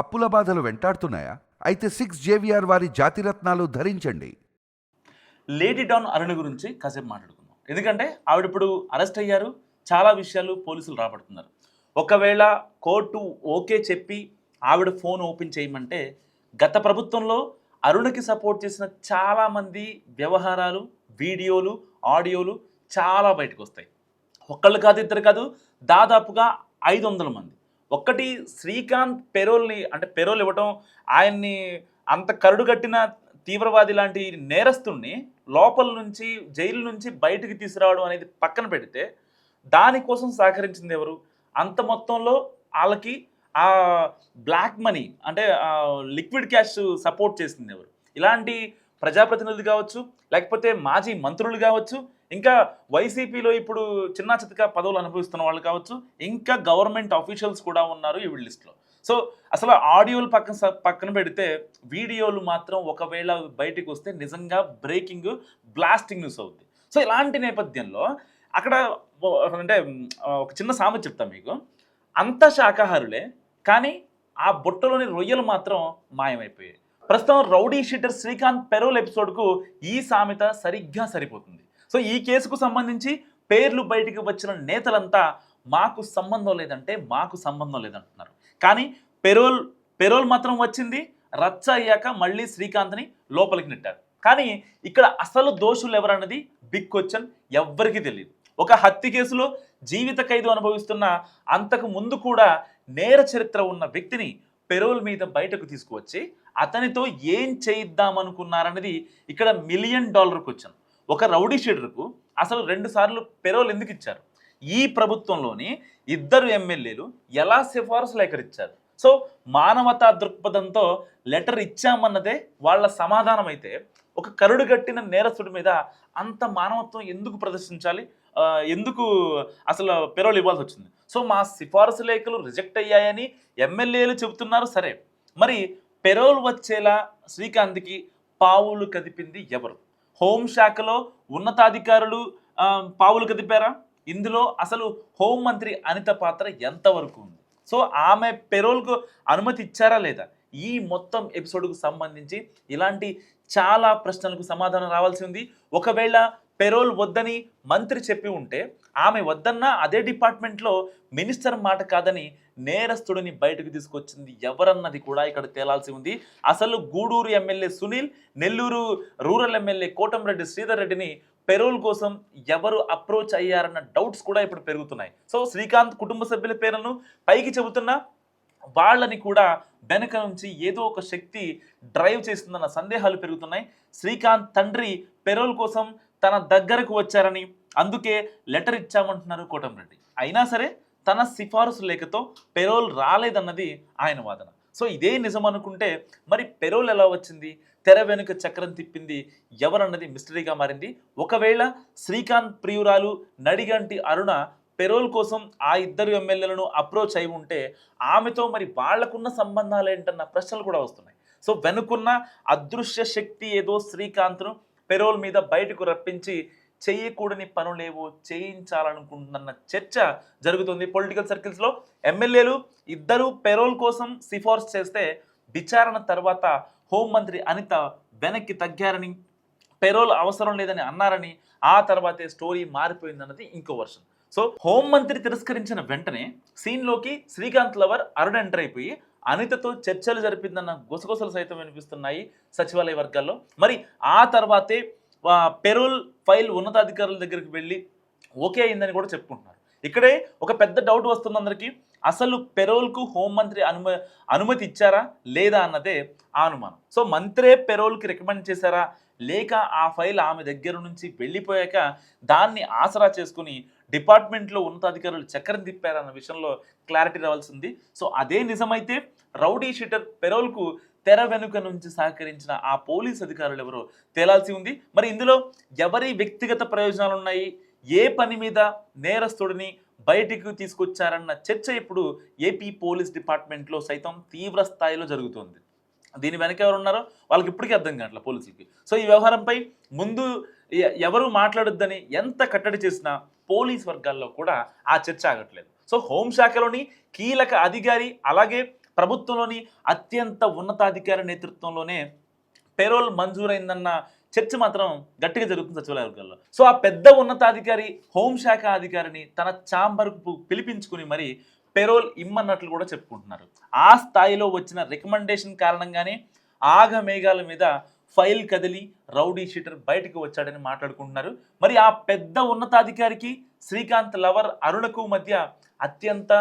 అప్పుల బాధలు వెంటాడుతున్నాయా? అయితే సిక్స్ జేవిఆర్ వారి జాతిరత్నాలు ధరించండి. లేడీ డాన్ అరుణ గురించి కాసేపు మాట్లాడుకుందాం. ఎందుకంటే ఆవిడ ఇప్పుడు అరెస్ట్ అయ్యారు చాలా విషయాలు పోలీసులు రాబడుతున్నారు. ఒకవేళ కోర్టు ఓకే చెప్పి ఆవిడ ఫోన్ ఓపెన్ చేయమంటే గత ప్రభుత్వంలో అరుణకి సపోర్ట్ చేసిన చాలామంది వ్యవహారాలు వీడియోలు ఆడియోలు చాలా బయటకు వస్తాయి. ఒక్కళ్ళు కాదు ఇద్దరు కాదు దాదాపుగా ఐదు వందల మంది. ఒక్కటి శ్రీకాంత్ పెరోల్ని అంటే పెరోల్ ఇవ్వటం ఆయన్ని అంత కరుడు కట్టిన తీవ్రవాది లాంటి నేరస్తుణ్ణి లోపల నుంచి జైలు నుంచి బయటికి తీసుకురావడం అనేది పక్కన పెడితే దానికోసం సహకరించింది ఎవరు? అంత మొత్తంలో వాళ్ళకి ఆ బ్లాక్ మనీ అంటే లిక్విడ్ క్యాష్ సపోర్ట్ చేసింది ఎవరు? ఇలాంటి ప్రజాప్రతినిధులు కావచ్చు లేకపోతే మాజీ మంత్రులు కావచ్చు ఇంకా వైసీపీలో ఇప్పుడు చిన్న చితక పదవులు అనుభవిస్తున్న వాళ్ళు కావచ్చు ఇంకా గవర్నమెంట్ ఆఫీషియల్స్ కూడా ఉన్నారు ఈ లిస్ట్లో. సో అసలు ఆడియోలు పక్కన స- పక్కన పెడితే వీడియోలు మాత్రం ఒకవేళ బయటికి వస్తే నిజంగా బ్రేకింగ్ బ్లాస్టింగ్ న్యూస్ అవుద్ది. సో ఇలాంటి నేపథ్యంలో అక్కడ అంటే ఒక చిన్న సామెత చెప్తాను మీకు. అంత శాకాహారులే కానీ ఆ బుట్టలోని రొయ్యలు మాత్రం మాయమైపోయాయి. ప్రస్తుతం రౌడీ షీటర్ శ్రీకాంత్ పెరోల్ ఎపిసోడ్కు ఈ సామెత సరిగ్గా సరిపోతుంది. సో ఈ కేసుకు సంబంధించి పేర్లు బయటికి వచ్చిన నేతలంతా మాకు సంబంధం లేదంటే మాకు సంబంధం లేదంటున్నారు. కానీ పెరోల్ పెరోల్ మాత్రం వచ్చింది రచ్చ అయ్యాక మళ్ళీ శ్రీకాంత్ని లోపలికి నెట్టారు. కానీ ఇక్కడ అసలు దోషులు ఎవరన్నది బిగ్ క్వశ్చన్ ఎవ్వరికీ తెలియదు ఒక హత్య కేసులో జీవిత ఖైదు అనుభవిస్తున్న అంతకు ముందు కూడా నేర చరిత్ర ఉన్న వ్యక్తిని పెరోల్ మీద బయటకు తీసుకువచ్చి అతనితో ఏం చేయిద్దామనుకున్నారన్నది ఇక్కడ మిలియన్ డాలర్ క్వశ్చన్ ఒక రౌడీ షీడర్కు అసలు రెండు సార్లు పెరోల్ ఎందుకు ఇచ్చారు? ఈ ప్రభుత్వంలోని ఇద్దరు ఎమ్మెల్యేలు ఎలా సిఫారసు లేఖరిచ్చారు? ఇచ్చారు సో మానవతా దృక్పథంతో లెటర్ ఇచ్చామన్నదే వాళ్ళ సమాధానం అయితే ఒక కరుడు కట్టిన నేరస్తుడి మీద అంత మానవత్వం ఎందుకు ప్రదర్శించాలి? ఎందుకు అసలు పెరోల్ ఇవ్వాల్సి వచ్చింది? సో మా సిఫారసు లేఖలు రిజెక్ట్ అయ్యాయని ఎమ్మెల్యేలు చెబుతున్నారు సరే. మరి పెరోల్ వచ్చేలా శ్రీకాంత్కి పావులు కదిపింది ఎవరు? హోంశాఖలో ఉన్నతాధికారులు పావులు కదిపారా ఇందులో అసలు హోంమంత్రి అనిత పాత్ర ఎంతవరకు ఉంది? సో ఆమె పెరోల్కు అనుమతి ఇచ్చారా లేదా? ఈ మొత్తం ఎపిసోడ్కు సంబంధించి ఇలాంటి చాలా ప్రశ్నలకు సమాధానం రావాల్సి ఉంది. ఒకవేళ పెరోల్ వద్దని మంత్రి చెప్పి ఉంటే ఆమె వద్దన్నా అదే డిపార్ట్మెంట్లో మినిస్టర్ మాట కాదని నేరస్తుడిని బయటకు తీసుకొచ్చింది ఎవరన్నది కూడా ఇక్కడ తేలాల్సి ఉంది. అసలు Gudur MLA Sunil Nellore rural MLA Kotamreddy Sridhar రెడ్డిని పెరోల్ కోసం ఎవరు అప్రోచ్ అయ్యారన్న డౌట్స్ కూడా ఇప్పుడు పెరుగుతున్నాయి. సో శ్రీకాంత్ కుటుంబ సభ్యుల పేర్లను పైకి చెబుతున్నా వాళ్ళని కూడా వెనక నుంచి ఏదో ఒక శక్తి డ్రైవ్ చేస్తుందన్న సందేహాలు పెరుగుతున్నాయి. శ్రీకాంత్ తండ్రి పెరోల్ కోసం తన దగ్గరకు వచ్చారని అందుకే లెటర్ ఇచ్చామంటున్నారు కోటంరెడ్డి అయినా సరే తన సిఫారసు లేఖతో పెరోల్ రాలేదన్నది ఆయన వాదన. సో ఇదే నిజం అనుకుంటే మరి పెరోల్ ఎలా వచ్చింది? తెర వెనుక చక్రం తిప్పింది ఎవరన్నది మిస్టరీగా మారింది. ఒకవేళ శ్రీకాంత్ ప్రియురాలు నడిగంటి అరుణ పెరోల్ కోసం ఆ ఇద్దరు ఎమ్మెల్యేలను అప్రోచ్ అయి ఉంటే ఆమెతో మరి వాళ్ళకున్న సంబంధాలు ఏంటన్న ప్రశ్నలు కూడా వస్తున్నాయి. సో వెనుకున్న అదృశ్య శక్తి ఏదో శ్రీకాంత్ను పెరోల్ మీద బయటకు రప్పించి చేయకూడని పనులేవో చేయించాలనుకుంటున్న చర్చ జరుగుతుంది. పొలిటికల్ సర్కిల్స్లో ఎమ్మెల్యేలు ఇద్దరు పెరోల్ కోసం సిఫార్సు చేస్తే విచారణ తర్వాత హోంమంత్రి అనిత వెనక్కి తగ్గారని పెరోల్ అవసరం లేదని అన్నారని ఆ తర్వాతే స్టోరీ మారిపోయిందన్నది ఇంకో వర్షన్. సో హోంమంత్రి తిరస్కరించిన వెంటనే సీన్లోకి శ్రీకాంత్ లవర్ అరుణ్ ఎంటర్ అయిపోయి అనితతో చర్చలు జరిపిందన్న గుసగుసలు సైతం వినిపిస్తున్నాయి సచివాలయ వర్గాల్లో. మరి ఆ తర్వాతే పెరోల్ ఫైల్ ఉన్నతాధికారుల దగ్గరికి వెళ్ళి ఓకే అయిందని కూడా చెప్పుకుంటున్నారు. ఇక్కడే ఒక పెద్ద డౌట్ వస్తుంది అందరికీ. అసలు పెరోల్కు హోంమంత్రి అనుమ అనుమతి ఇచ్చారా? లేదా అన్నదే ఆ అనుమానం. సో మంత్రే పెరోల్కి రికమెండ్ చేశారా? లేక ఆ ఫైల్ ఆమె దగ్గర నుంచి వెళ్ళిపోయాక దాన్ని ఆసరా చేసుకుని డిపార్ట్మెంట్లో ఉన్నతాధికారులు చక్రం తిప్పారన్న విషయంలో క్లారిటీ రావాల్సింది. సో అదే నిజమైతే రౌడీ షీటర్ పెరోల్కు తెర వెనుక నుంచి సహకరించిన ఆ పోలీస్ అధికారులు ఎవరో తేలాల్సి ఉంది. మరి ఇందులో ఎవరి వ్యక్తిగత ప్రయోజనాలు ఉన్నాయి ఏ పని మీద నేరస్తుడిని బయటికి తీసుకొచ్చారన్న చర్చ ఇప్పుడు ఏపీ పోలీస్ డిపార్ట్మెంట్లో సైతం తీవ్ర స్థాయిలో జరుగుతోంది. దీని వెనక ఎవరు ఉన్నారో వాళ్ళకి ఇప్పటికీ అర్థం కావట్లేదు పోలీసులకి. సో ఈ వ్యవహారంపై ముందు ఎవరు మాట్లాడొద్దని ఎంత కట్టడి చేసినా పోలీస్ వర్గాల్లో కూడా ఆ చర్చ ఆగట్లేదు. సో హోంశాఖలోని కీలక అధికారి అలాగే ప్రభుత్వంలోని అత్యంత ఉన్నతాధికారి నేతృత్వంలోనే పెరోల్ మంజూరైందన్న చర్చ మాత్రం గట్టిగా జరుగుతుంది సచివాలయ వర్గాల్లో సో ఆ పెద్ద ఉన్నతాధికారి హోంశాఖ అధికారిని తన ఛాంబర్కు పిలిపించుకుని మరి పెరోల్ ఇమ్మన్నట్లు కూడా చెప్పుకుంటున్నారు. ఆ స్థాయిలో వచ్చిన రికమెండేషన్ కారణంగానే ఆగమేఘాల మీద ఫైల్ కదిలి రౌడీ షీటర్ బయటకు వచ్చాడని మాట్లాడుకుంటున్నారు. మరి ఆ పెద్ద ఉన్నతాధికారికి శ్రీకాంత్ లవర్ అరుణకు మధ్య అత్యంత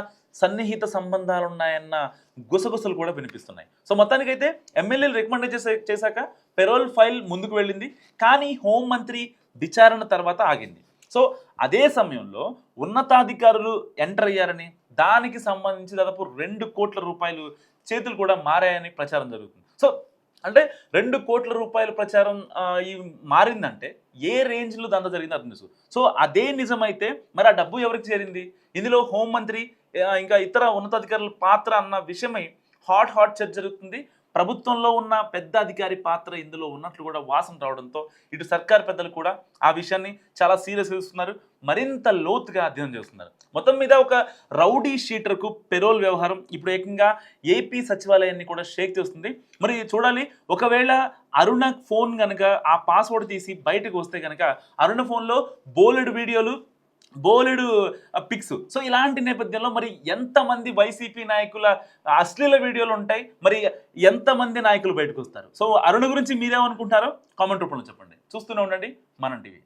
సన్నిహిత సంబంధాలు ఉన్నాయన్న గుసగుసలు కూడా వినిపిస్తున్నాయి. సో మొత్తానికైతే ఎమ్మెల్యేలు రికమెండ్ చేసే చేశాక పెరోల్ ఫైల్ ముందుకు వెళ్ళింది. కానీ హోంమంత్రి విచారణ తర్వాత ఆగింది. సో అదే సమయంలో ఉన్నతాధికారులు ఎంటర్ అయ్యారని దానికి సంబంధించి దాదాపు రెండు కోట్ల రూపాయలు చేతులు కూడా మారాయని ప్రచారం జరుగుతుంది. సో అంటే రెండు కోట్ల రూపాయల ప్రచారం ఈ మారిందంటే ఏ రేంజ్లో దంద జరిగింది అర్థం తెలుసు సో అదే నిజమైతే మరి ఆ డబ్బు ఎవరికి చేరింది? ఇందులో హోంమంత్రి ఇంకా ఇతర ఉన్నతాధికారుల పాత్ర అన్న విషయమై హాట్ హాట్ చర్చ జరుగుతుంది. ప్రభుత్వంలో ఉన్న పెద్ద అధికారి పాత్ర ఇందులో ఉన్నట్లు కూడా వాసన రావడంతో ఇటు సర్కార్ పెద్దలు కూడా ఆ విషయాన్ని చాలా సీరియస్ చూస్తున్నారు. మరింత లోతుగా అధ్యయనం చేస్తున్నారు. మొత్తం మీద ఒక రౌడీ షీటర్కు పెరోల్ వ్యవహారం ఇప్పుడు ఏకంగా ఏపీ సచివాలయాన్ని కూడా షేక్ చేస్తుంది. మరి చూడాలి ఒకవేళ అరుణ ఫోన్ కనుక ఆ పాస్వర్డ్ తీసి బయటకు వస్తే కనుక అరుణ ఫోన్లో బోలెడు వీడియోలు బోలెడు పిక్స్. సో ఇలాంటి నేపథ్యంలో మరి ఎంతమంది వైసీపీ నాయకుల అశ్లీల వీడియోలు ఉంటాయి మరి ఎంతమంది నాయకులు బయటకు వస్తారు? సో అరుణ గురించి మీరేమనుకుంటారో కామెంట్ రూపంలో చెప్పండి. చూస్తూనే ఉండండి మనం టీవీ.